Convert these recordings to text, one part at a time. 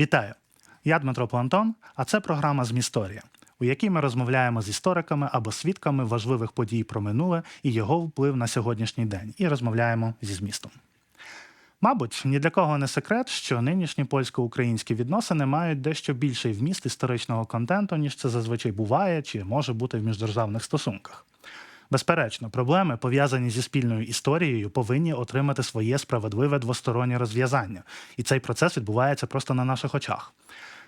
Вітаю! Я Дмитро Плантон, а це програма «Змісторія», у якій ми розмовляємо з істориками або свідками важливих подій про минуле і його вплив на сьогоднішній день, і розмовляємо зі змістом. Мабуть, ні для кого не секрет, що нинішні польсько-українські відносини мають дещо більший вміст історичного контенту, ніж це зазвичай буває чи може бути в міждержавних стосунках. Безперечно, проблеми, пов'язані зі спільною історією, повинні отримати своє справедливе двостороннє розв'язання, і цей процес відбувається просто на наших очах.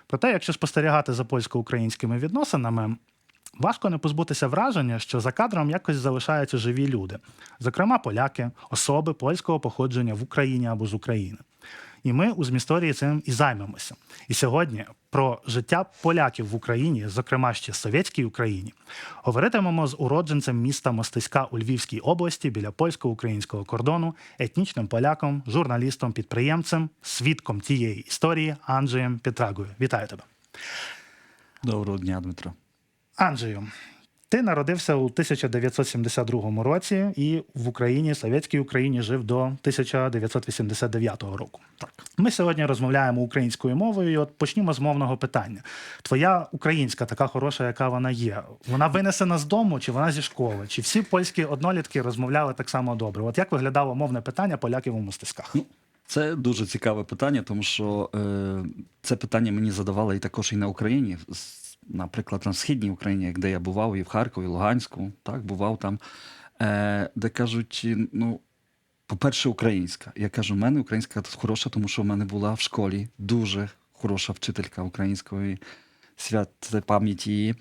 Проте, якщо спостерігати за польсько-українськими відносинами, важко не позбутися враження, що за кадром якось залишаються живі люди, зокрема поляки, особи польського походження в Україні або з України. І ми у змісторії цим і займемося. І сьогодні про життя поляків в Україні, зокрема ще совєтській Україні, говоритимемо з уродженцем міста Мостиська у Львівській області біля польсько-українського кордону, етнічним поляком, журналістом, підприємцем, свідком тієї історії Анджеєм Петрагою. Вітаю тебе. Доброго дня, Дмитро. Анджею, ти народився у 1972 році і в Україні, совєтській Україні, жив до 1989 року. Так. Ми сьогодні розмовляємо українською мовою. і От почнімо з мовного питання. Твоя українська, така хороша, яка вона є, вона винесена з дому, чи вона зі школи? Чи всі польські однолітки розмовляли так само добре? От як виглядало мовне питання поляків у мостиськах? Ну, це дуже цікаве питання, тому що е, це питання мені задавали і також і на Україні. Наприклад, на східній Україні, де я бував, і в Харкові, і Луганську, так, бував там, е, де кажуть, ну, по-перше, українська. Я кажу, в мене українська хороша, тому що в мене була в школі дуже хороша вчителька української свят пам'яті її,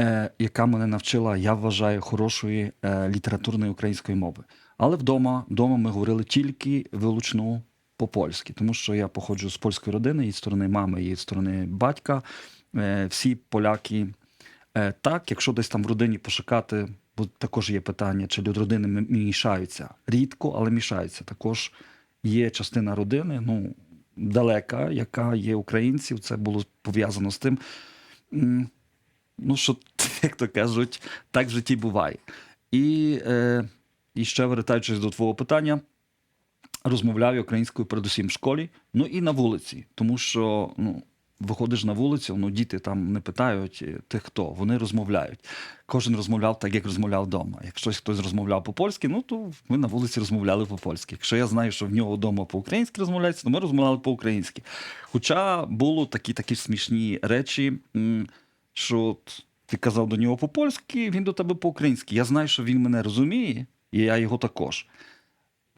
е, яка мене навчила, я вважаю, хорошої е, літературної української мови. Але вдома, вдома ми говорили тільки вилучну по-польськи, тому що я походжу з польської родини, і сторони мами, і сторони батька. Е, всі поляки. Е, так, якщо десь там в родині пошукати, бо також є питання, чи люди родини мішаються. Рідко, але мішаються. Також є частина родини, ну, далека, яка є українців. Це було пов'язано з тим. Ну, що, як то кажуть, так в житті буває. І, е, і ще вертаючись до твого питання, розмовляв я українською передусім в школі, ну і на вулиці, тому що ну, виходиш на вулицю, ну діти там не питають е, ти хто, вони розмовляють. Кожен розмовляв так, як розмовляв вдома. Якщо хтось розмовляв по-польськи, ну то ми на вулиці розмовляли по-польськи. Якщо я знаю, що в нього вдома по-українськи розмовляється, то ми розмовляли по-українськи. Хоча було такі такі смішні речі, що ти казав до нього по-польськи, він до тебе по-українськи. Я знаю, що він мене розуміє, і я його також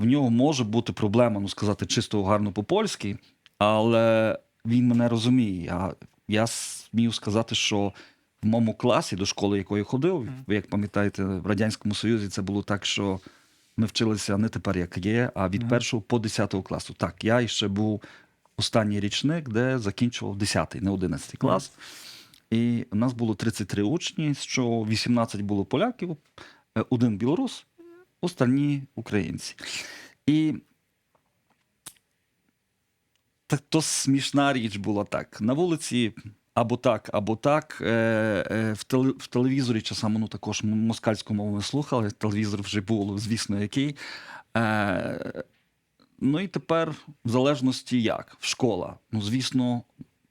в нього може бути проблема, ну сказати чисто гарно по-польськи, але він мене розуміє. А я смію сказати, що в моєму класі до школи, якої ходив, ви як пам'ятаєте, в Радянському Союзі це було так, що ми вчилися не тепер, як є, а від першого по 10 класу. Так, я ще був останній річник, де закінчував 10-й, не 11 клас. І у нас було 33 учні, що 18 було поляків, е, один білорус, остальні українці. І так, то смішна річ була так. На вулиці або так, або так. Е, е, в, теле, в телевізорі часами ну, також москальську мову ми слухали. Телевізор вже був, звісно, який. Е, ну і тепер, в залежності як, в школа. Ну, звісно,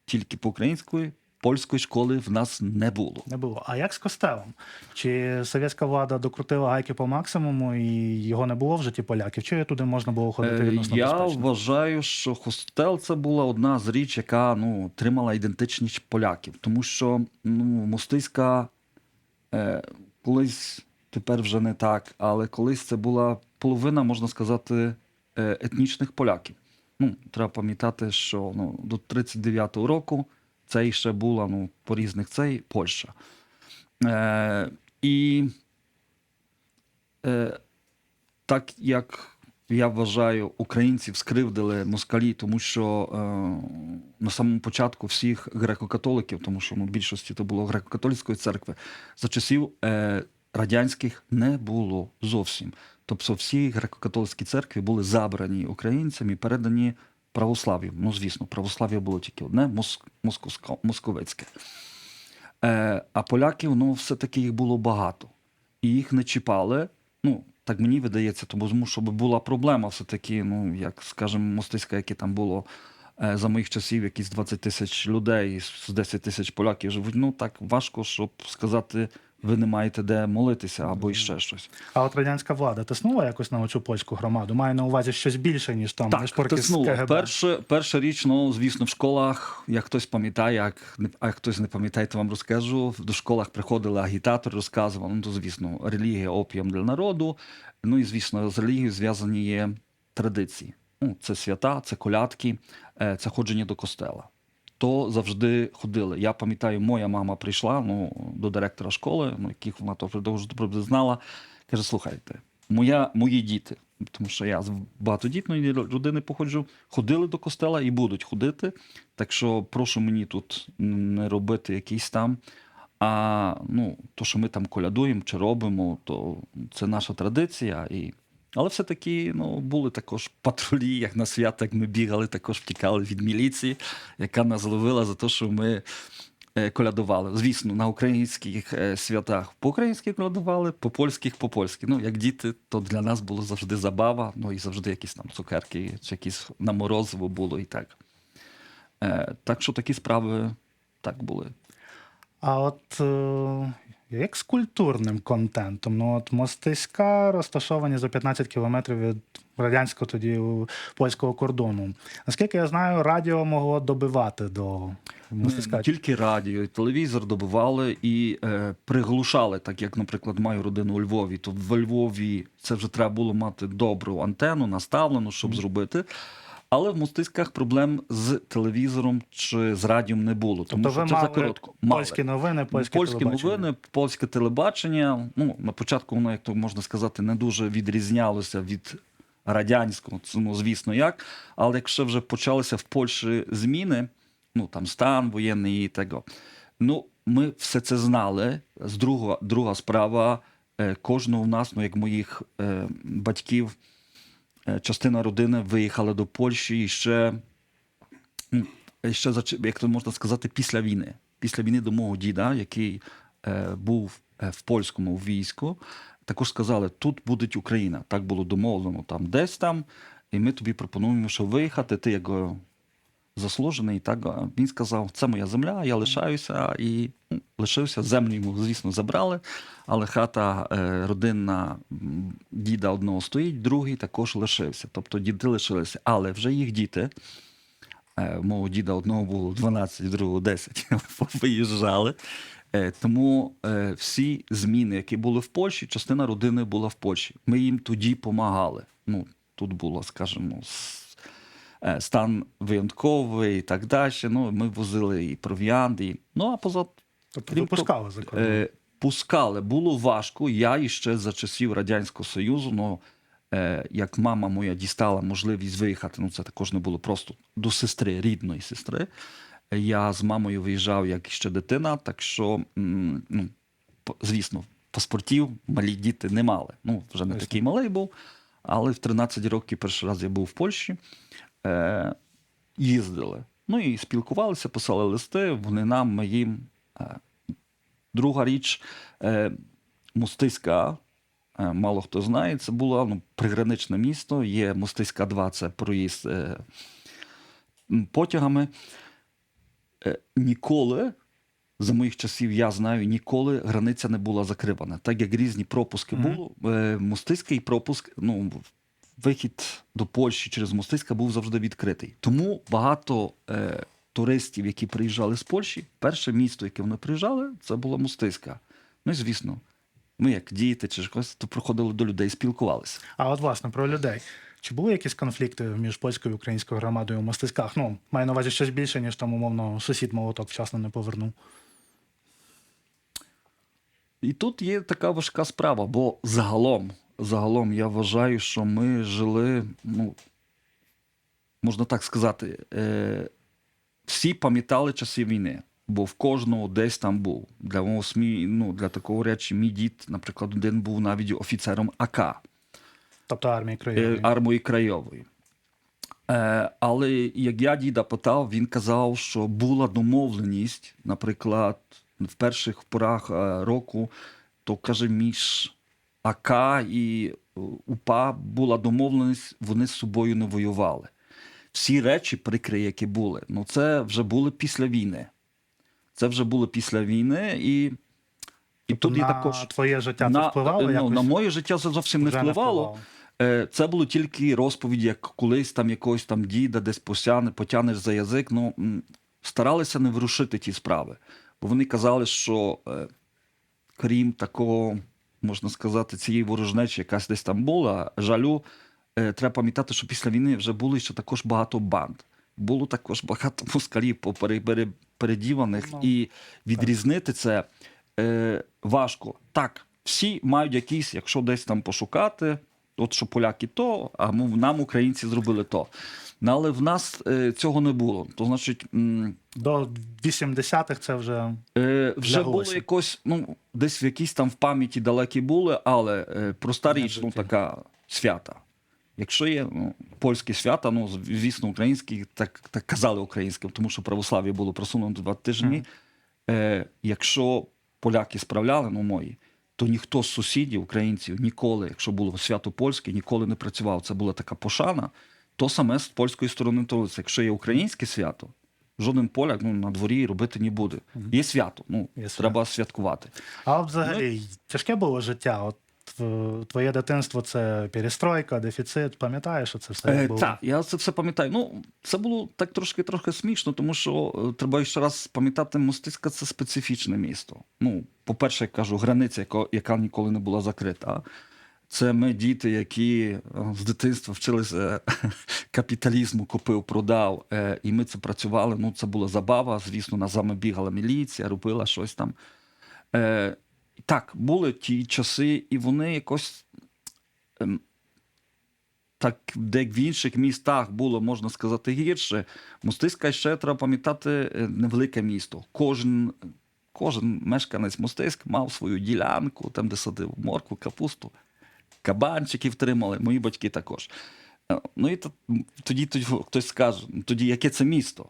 тільки по-української, польської школи в нас не було. Не було. А як з костелом? Чи совєтська влада докрутила гайки по максимуму і його не було в житті поляків? Чи туди можна було ходити Е, відносно Я безпечно? вважаю, що хостел це була одна з річ, яка ну, тримала ідентичність поляків. Тому що ну, мостиська е, колись тепер вже не так, але колись це була половина, можна сказати, е, етнічних поляків. Ну, треба пам'ятати, що ну, до 39-го року це ще була ну, по різних цей Польща. Е, і е, так як я вважаю, українців скривдили москалі, тому що е, на самому початку всіх греко-католиків, тому що ну, в більшості то було греко-католицької церкви, за часів е, радянських не було зовсім. Тобто всі греко-католицькі церкви були забрані українцям і передані православ'ю. Ну, звісно, православ'я було тільки одне московицьке. Е, а поляків, ну, все-таки їх було багато. І їх не чіпали. Ну, так мені видається, тому щоб була проблема все-таки, ну, як, скажімо, мостиська, яке там було Е, За моїх часів якісь 20 тисяч людей з 10 тисяч поляків живуть. Ну так важко, щоб сказати, ви не маєте де молитися або іще щось. А от радянська влада тиснула якось на оцю польську громаду? Має на увазі щось більше, ніж там Так, шпорки з. КГБ. Перше, перша річ, ну, звісно, в школах, як хтось пам'ятає, як, не- а як хтось не пам'ятає, то вам розкажу. В школах приходили агітатори, розказували, ну, то, звісно, релігія опіум для народу. Ну і, звісно, з релігією зв'язані є традиції. Ну, це свята, це колядки, е, це ходження до костела. То завжди ходили. Я пам'ятаю, моя мама прийшла ну, до директора школи, ну, яких вона то вже добре знала. Каже: слухайте, моя, мої діти, тому що я з багатодітної родини походжу, ходили до костела і будуть ходити. Так що прошу мені тут не робити якийсь там. А ну, то, що ми там колядуємо чи робимо, то це наша традиція. І... Але все-таки ну, були також патрулі, як на свята, як ми бігали, також втікали від міліції, яка нас ловила за те, що ми е, колядували. Звісно, на українських е, святах по-українськи колядували, по польських по польськи. Ну, як діти, то для нас було завжди забава, ну і завжди якісь там цукерки чи якісь на морозиво було і так. Е, так що такі справи так були. А от як з культурним контентом? Ну, от мостиська розташовані за 15 кілометрів від радянського тоді польського кордону. Наскільки я знаю, радіо могло добивати до мостиська. Не тільки радіо, і телевізор добували і е, приглушали, так як, наприклад, маю родину у Львові, то в Львові це вже треба було мати добру антенну, наставлену, щоб зробити. Але в мостиськах проблем з телевізором чи з радіом не було, тому Тобто що ви це мали закоротко. польські новини, польське польські телебачення. новини, польське телебачення. Ну, на початку воно, як то можна сказати, не дуже відрізнялося від радянського, це, ну, звісно, як. Але якщо вже почалися в Польщі зміни, ну там стан воєнний і того, ну, ми все це знали. З друга, друга справа, е, кожного в нас, ну як моїх е, батьків, частина родини виїхала до Польщі і ще ще як то можна сказати, після війни. Після війни до мого діда, який е, був е, в польському війську, також сказали: тут буде Україна. Так було домовлено там десь там, і ми тобі пропонуємо, що виїхати. Ти як е, заслужений. Так він сказав: це моя земля, я лишаюся і ну, лишився. Землю йому, звісно, забрали. Але хата е, родинна діда одного стоїть, другий також лишився. Тобто діди лишилися, але вже їх діти. Е, Мого діда одного було 12, другого 10, виїжджали. Е, Тому всі зміни, які були в Польщі, частина родини була в Польщі. Ми їм тоді допомагали. Ну, тут було, скажімо, стан винятковий і так далі. Ну, ми возили і провіант, і... ну а поза Тобто крім допускали кордон. Е, пускали. Було важко. Я іще за часів Радянського Союзу, ну, е, як мама моя дістала можливість виїхати, ну це також не було просто до сестри, рідної сестри. Я з мамою виїжджав як ще дитина, так що, ну, звісно, паспортів малі діти не мали. Ну, вже не Ясно. такий малий був, але в 13 років перший раз я був в Польщі. Е, їздили. Ну і спілкувалися, писали листи, вони нам, ми їм. Е, Друга річ, е, Мостиська, е, мало хто знає, це було ну, приграничне місто. Є Мостиська 2, це проїзд е, потягами. Е, ніколи, за моїх часів, я знаю, ніколи границя не була закривана. Так як різні пропуски Мгм. було, е, Мостиський пропуск, ну, вихід до Польщі через Мостиська був завжди відкритий. Тому багато е, туристів, які приїжджали з Польщі, перше місто, яке вони приїжджали, це була Мостиська. Ну і звісно, ми, як діти чи щось, то приходили до людей, спілкувалися. А от власне про людей. Чи були якісь конфлікти між польською і українською громадою у мостиськах? Ну, маю на увазі щось більше, ніж там, умовно, сусід молоток вчасно не повернув. І тут є така важка справа, бо загалом, загалом я вважаю, що ми жили, ну, можна так сказати, е, всі пам'ятали часи війни, бо в кожного десь там був. Для мого СМІ, ну, для такого речі, мій дід, наприклад, один був навіть офіцером АК. Тобто армії е, армії Крайової. Е, але як я діда питав, він казав, що була домовленість, наприклад, в перших порах е, року, то каже, між АК і е, УПА була домовленість, вони з собою не воювали. всі речі прикрі, які були, ну це вже були після війни. Це вже було після війни, і, і тут на я також твоє життя це на, впливало ну, якось? на моє життя це зовсім не Вже впливало. Е, Це було тільки розповіді, як колись там якогось там діда десь посяне, потянеш за язик. Ну старалися не вирушити ті справи. Бо вони казали, що е, крім такого, можна сказати, цієї ворожнечі, якась десь там була, жалю, е, треба пам'ятати, що після війни вже було ще також багато банд. Було також багато москалів передіваних, Ну, і відрізнити це е, важко. Так, всі мають якісь, якщо десь там пошукати, от що поляки то, а нам, українці, зробили то. Ну, Але в нас е, цього не було. То значить, До 80-х це вже Е, вже було якось, ну, десь в якійсь там в пам'яті далекі були, але е, проста річ, ну, така свята. Якщо є ну, польські свята, ну, звісно, українські, так, так казали українським, тому що православ'я було просунуто два тижні. Мгм. Е, якщо поляки справляли, ну мої, то ніхто з сусідів, українців, ніколи, якщо було свято польське, ніколи не працював. Це була така пошана. То саме з польської сторони трудиться. Якщо є українське свято, жоден поляк ну, на дворі робити не буде. Є свято, ну Є свято. треба святкувати. А взагалі Ну, тяжке було життя. От твоє дитинство це перестройка, дефіцит. Пам'ятаєш, що це все Е, було? так, я це все пам'ятаю. Ну, це було так трошки трохи смішно, тому що е, треба ще раз пам'ятати, Мостиська це специфічне місто. Ну, по-перше, я кажу, границя, яка, яка ніколи не була закрита. Це ми діти, які е, з дитинства вчилися капіталізму, купив, продав. е, І ми це працювали. Ну, це була забава. Звісно, на бігала міліція, робила щось там. Так, були ті часи, і вони якось. ем, Так, де в інших містах було, можна сказати, гірше. Мостиська ще треба пам'ятати е, невелике місто. Кожен, кожен мешканець Мостиськ мав свою ділянку, там, де садив моркву, капусту, кабанчиків тримали, мої батьки також. Е, Ну і тоді, тоді хтось скаже: «Ну, тоді яке це місто?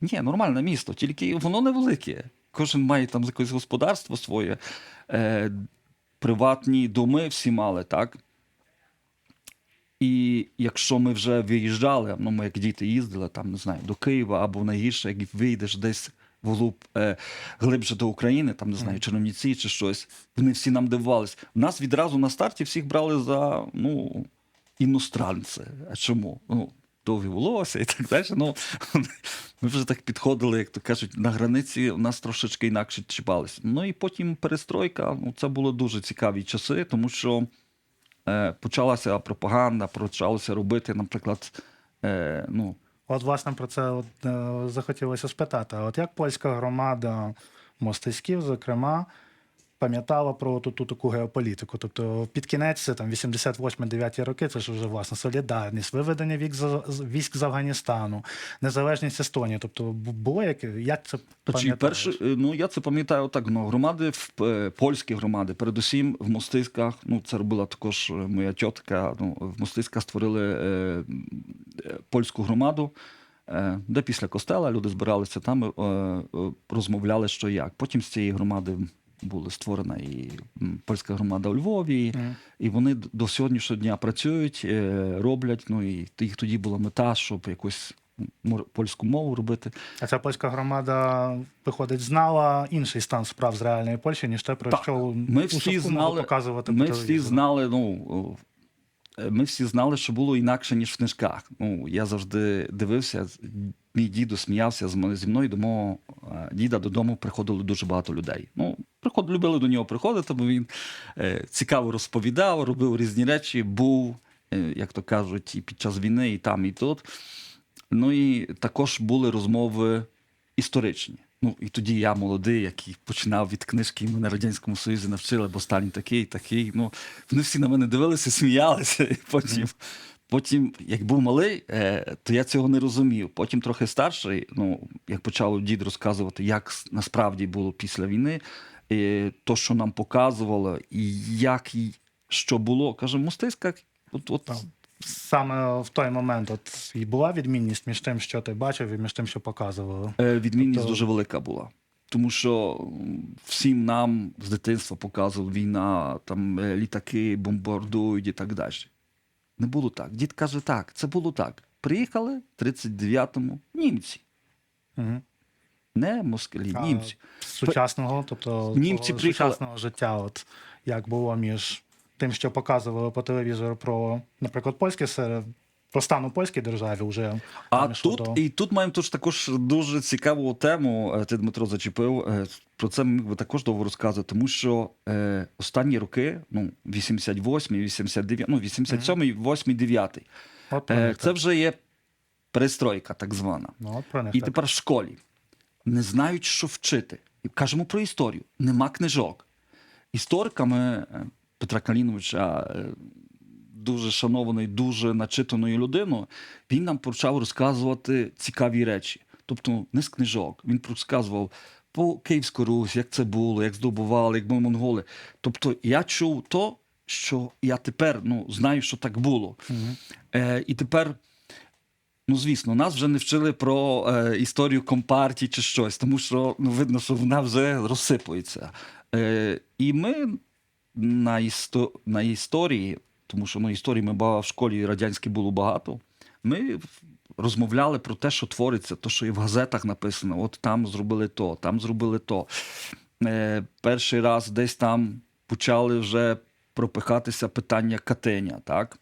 Ні, нормальне місто, тільки воно невелике. Кожен має там якесь господарство своє, е, приватні доми всі мали, так? І якщо ми вже виїжджали, ну ми як діти їздили там, не знаю, до Києва або найгірше, як вийдеш десь вглуб, е, глибше до України, там не знаю, Чернівці чи щось, вони всі нам дивувались. Нас відразу на старті всіх брали за ну, іностранці. А чому? Ну, довгі волосся і так далі. Ну, ми вже так підходили, як то кажуть, на границі у нас трошечки інакше чіпались. Ну і потім перестройка. Ну, це були дуже цікаві часи, тому що е, почалася пропаганда, почалося робити, наприклад, е, ну, От, власне, про це от, е, захотілося спитати. От як польська громада мостиськів, зокрема, пам'ятала про ту, ту таку геополітику? Тобто під кінець, там 88-9 роки, це ж вже власне солідарність, виведення з, з- військ з Афганістану, незалежність Естонії. Тобто бу- було як, як це перше, е, ну я це пам'ятаю так. Ну, громади в е, польські громади, передусім в Мостиськах. Ну це робила також моя тітка. Ну в Мостиськах створили е, е, польську громаду, де після костела люди збиралися там, розмовляли, що як. Потім з цієї громади була створена і польська громада у Львові. Мгм. І вони до сьогоднішнього дня працюють, е, роблять. Ну і їх тоді була мета, щоб якусь м, польську мову робити. А ця польська громада, виходить, знала інший стан справ з реальної Польщі, ніж те, про Так, що ми всі знали- показувати Ми всі знали, ну. е, Ми всі знали, що було інакше, ніж в книжках. Ну, я завжди дивився, мій дідо сміявся зі мною. До мого е, діда додому приходило дуже багато людей. Ну, приход, любили до нього приходити, бо він е, цікаво розповідав, робив різні речі, був, е, як то кажуть, і під час війни, і там, і тут. Ну і також були розмови історичні. Ну, і тоді я молодий, який починав від книжки, і мене Радянському Союзі навчили, бо Сталін такий, такий. Ну, вони всі на мене дивилися, сміялися. Потім, потім, як був малий, е, то я цього не розумів. Потім трохи старший, ну, як почав дід розказувати, як насправді було після війни, то, що нам показувало, і як і що було, каже, мостиська, от, от, Саме в той момент от і була відмінність між тим, що ти бачив, і між тим, що показували. Е, Відмінність Тобто- дуже велика була. Тому що всім нам з дитинства показувала війна, там е, літаки бомбардують і так далі. Не було так. Дід каже, так, це було так. Приїхали в 39-му німці, Угу. Не москалі, А, німці. Сучасного, тобто Німці приїхали- сучасного життя, от як було між тим, що показували по телевізору про, наприклад, польське серед про стан у польській державі вже А тут до- і тут маємо тож також дуже цікаву тему. е, Ти Дмитро зачепив. е, Про це міг би також довго розказувати, тому що е, останні роки, ну 88, 89, ну 87, 8, 9, от е, це вже є перестройка, так звана. Ну, от про них І так. тепер в школі не знають, що вчити. І кажемо про історію. Нема книжок. Істориками е, Петра Каліновича, е, дуже шанований, дуже начитаною людиною, він нам почав розказувати цікаві речі. Тобто не з книжок. Він розказував по Київську Русь, як це було, як здобували, як ми монголи. Тобто я чув то, що я тепер ну, знаю, що так було. Мгм. Е, і тепер, ну звісно, нас вже не вчили про е, історію компартії чи щось, тому що ну, видно, що вона вже розсипується. Е, і ми на, істо, на історії, тому що ну, історії ми ба- в школі радянській було багато. Ми розмовляли про те, що твориться, то, що і в газетах написано: от там зробили то, там зробили то. Е, перший раз десь там почали вже пропихатися питання катення, так?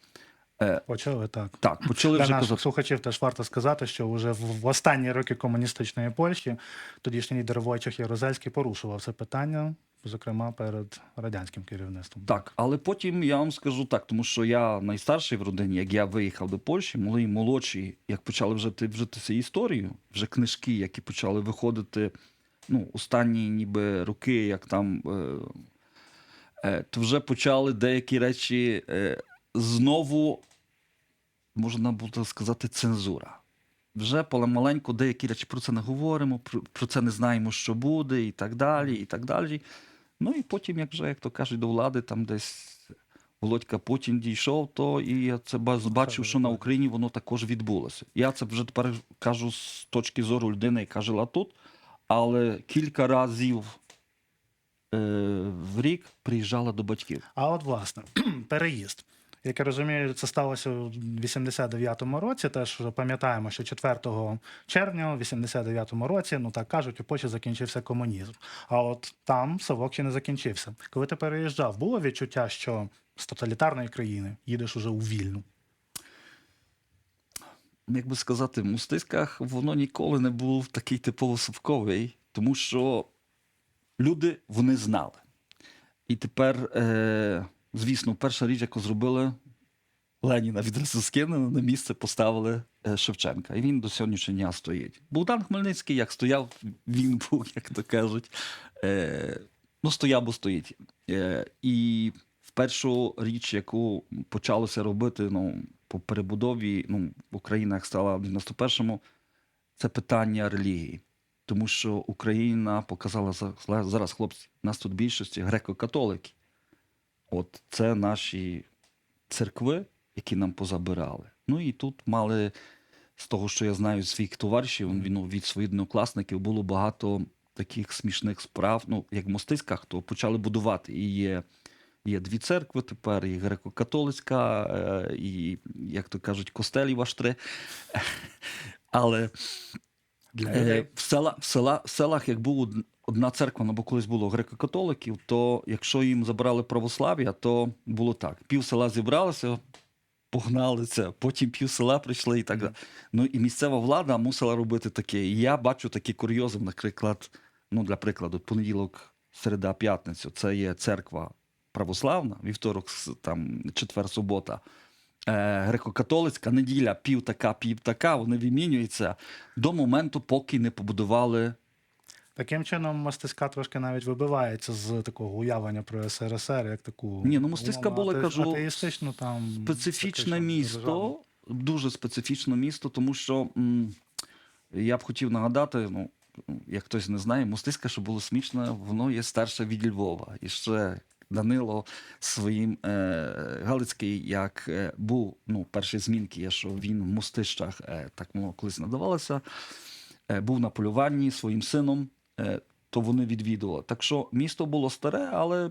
Е, Почали так. так, почали Для вже наших казати. слухачів теж варто сказати, що вже в, останні роки комуністичної Польщі тодішній лідер Войчех Ярузельський порушував це питання, зокрема перед радянським керівництвом. Так, але потім я вам скажу так, тому що я найстарший в родині, як я виїхав до Польщі, мої молодші, як почали вже ти- вжитися історію, вже книжки, які почали виходити ну, останні ніби роки, як там, е, е, то вже почали деякі речі е, знову, можна буде сказати, цензура. Вже помаленьку деякі речі про це не говоримо, про, про це не знаємо, що буде, і так далі, і так далі. Ну і потім, як вже, як то кажуть, до влади там десь Володька Путін дійшов, то і я це бачив, що на Україні воно також відбулося. Я це вже тепер кажу з точки зору людини, яка жила тут, але кілька разів е, в рік приїжджала до батьків. А от власне, переїзд. Як я розумію, це сталося у 89-му році. Теж пам'ятаємо, що 4 червня у 89-му році, ну так кажуть, у Польщі закінчився комунізм. А от там совок ще не закінчився. Коли ти переїжджав, було відчуття, що з тоталітарної країни їдеш уже у вільну. як би сказати, в мустиськах воно ніколи не був такий типово совковий, тому що люди вони знали. І тепер, е, звісно, перша річ, яку зробили, Леніна відразу скинули, на місце поставили е, Шевченка. І він до сьогоднішнього дня стоїть. Богдан Хмельницький, як стояв, він був, як то кажуть. Е, ну, стояв, бо стоїть. Е, і в першу річ, яку почалося робити ну, по перебудові, ну, в Українах стала в 91-му, це питання релігії. Тому що Україна показала зараз, хлопці, нас тут більшості греко-католики. От це наші церкви, які нам позабирали. Ну і тут мали, з того, що я знаю, своїх товаришів, ну, від своїх однокласників було багато таких смішних справ. Ну, як в Мостиськах, то почали будувати. І є, є дві церкви тепер, і греко-католицька, е, і, як то кажуть, костелів аж три. Але Для Е, в, села, в, села, в селах, як од- одна церква, ну, бо колись було греко-католиків, то якщо їм забрали православ'я, то було так: пів села зібралося, погналися, потім пів села прийшли і так далі. Ну і місцева влада мусила робити таке. І я бачу такі курйози, наприклад, ну, для прикладу, понеділок, середа, п'ятницю це є церква православна, вівторок, там, четвер, субота. Е, греко-католицька неділя пів така, пів така, вони вимінюються до моменту, поки не побудували. Таким чином, мастиська трошки навіть вибивається з такого уявлення про СРСР, як таку Ні, ну, я ате- кажу, там Специфічне місто, дуже специфічне місто, тому що м, я б хотів нагадати, ну, як хтось не знає, Мостиська, що було смішно, воно є старше від Львова. І ще Данило своїм е, Галицький, як е, був ну, перші змінки, є, що він в Мостищах, е, так воно колись надавалося, е, був на полюванні своїм сином, то вони відвідували. Так що місто було старе, але.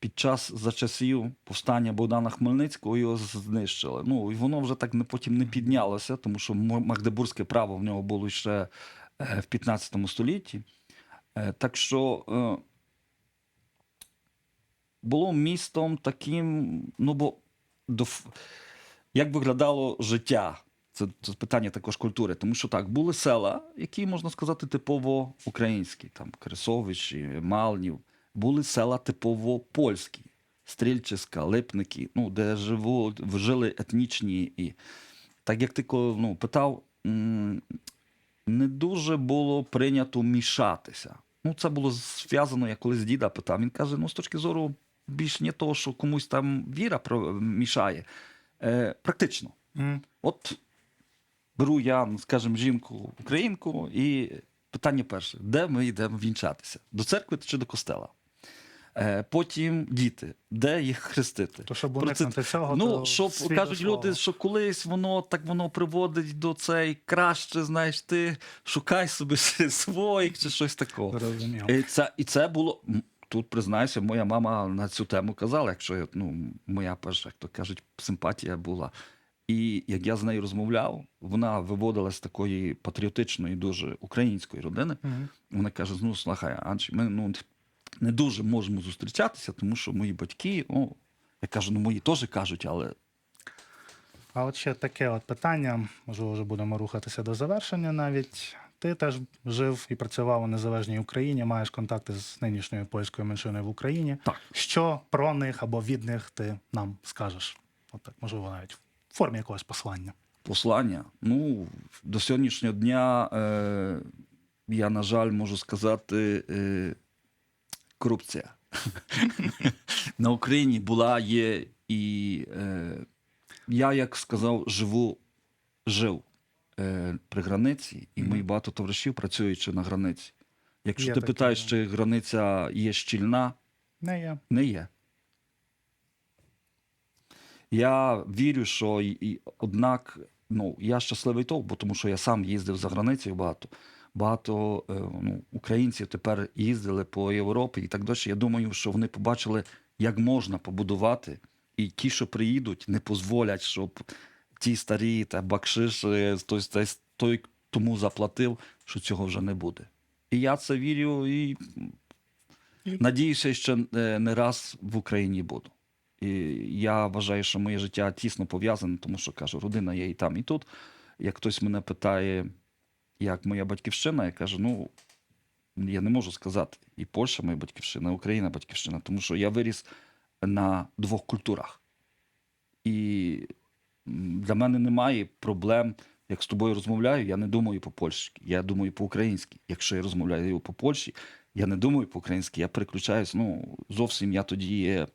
під час за часів повстання Богдана Хмельницького його знищили. Ну і воно вже так не потім не піднялося, тому що Магдебурзьке право в нього було ще е, в 15 столітті. Е, Так що е, було містом таким, ну бо як виглядало життя? Це, це питання також культури. Тому що так, були села, які, можна сказати, типово українські, там Кресовичі, Малнів, були села типово польські, Стрільчиська, Липники, ну, де живу, жили етнічні. І так як ти ну, питав, не дуже було прийнято мішатися. Ну, це було зв'язано, я колись діда питав. Він каже: ну, з точки зору більш не того, що комусь там віра мішає. Е, практично. М. От беру я, ну, скажімо, жінку українку, і питання перше: де ми йдемо вінчатися? До церкви чи до костела? Е, потім діти, де їх хрестити? То щоб уникнути цього, Ну, то щоб кажуть свого. люди, що колись воно так воно приводить до цей краще, знаєш, ти шукай собі своїх чи щось такого. І це, і це було. Тут признаюся, моя мама на цю тему казала, якщо ну, моя перша, як то кажуть, симпатія була. І як я з нею розмовляв, вона виводила з такої патріотичної, дуже української родини. Мгм. Вона каже: ну, слухай, Анчі, ми ну, не дуже можемо зустрічатися, тому що мої батьки, ну, я кажу, ну мої теж кажуть, але А от ще таке от питання, можливо, вже будемо рухатися до завершення навіть. Ти теж жив і працював у незалежній Україні, маєш контакти з нинішньою польською меншиною в Україні. Так. Що про них або від них ти нам скажеш? От так, можливо, навіть в формі якогось послання. послання. Ну, до сьогоднішнього дня е, я, на жаль, можу сказати, е, корупція. На Україні була, є, і е, я, як сказав, живу, жив е, при границі, і мої багато товаришів працюючи на границі. Якщо Є ти таке, питаєш, да. чи границя є щільна, Не є. не є. Я вірю, що і, і, однак, ну, я щасливий того, бо тому що я сам їздив за границею багато. Багато е, ну, українців тепер їздили по Європі і так далі. Я думаю, що вони побачили, як можна побудувати, і ті, що приїдуть, не дозволять, щоб ті старі та бакшиші, той, той, той тому заплатив, що цього вже не буде. І я це вірю і І- Надіюся, що е, не раз в Україні буду. І я вважаю, що моє життя тісно пов'язане, тому що кажу, родина є і там, і тут. Як хтось мене питає, як моя батьківщина, я кажу, ну я не можу сказати, і Польща моя батьківщина, і Україна батьківщина, тому що я виріс на двох культурах. І для мене немає проблем. Як з тобою розмовляю, я не думаю по-польськи, я думаю по-українськи. Якщо я розмовляю по Польщі, я не думаю по-українськи, я переключаюсь. Ну, зовсім я тоді є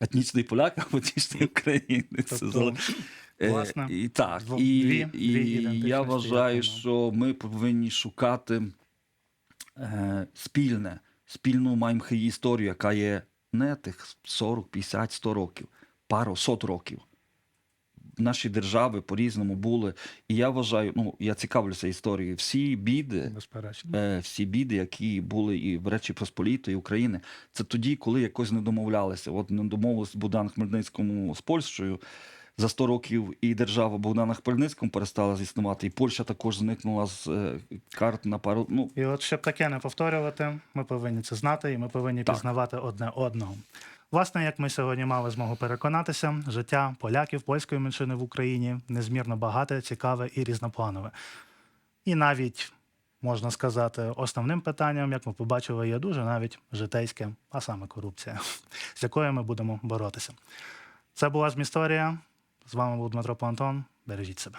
етнічний поляк або етнічний українець. Тобто, зале- Е, власне, і так, і, дві- і дві я вважаю, що ми повинні шукати е, спільне, спільну маємо історію, яка є не тих 40, 50, 100 років, пару сот років. Наші держави по-різному були. І я вважаю, ну я цікавлюся історією. Всі біди, е, всі біди, які були і в Речі Посполітої України, це тоді, коли якось не домовлялися. От не домовились Богдан Хмельницькому з Польщею. За 100 років і держава Богдана Хмельницького перестала існувати, і Польща також зникнула з е, карт на пару. Ну, І от щоб таке не повторювати, ми повинні це знати, і ми повинні Так. пізнавати одне одного. Власне, як ми сьогодні мали змогу переконатися, життя поляків, польської меншини в Україні незмірно багате, цікаве і різнопланове. І навіть можна сказати, основним питанням, як ми побачили, є дуже навіть житейське, а саме корупція, з якою ми будемо боротися. Це була змісторія. З вами був Дмитро Плантон. Бережіть себе.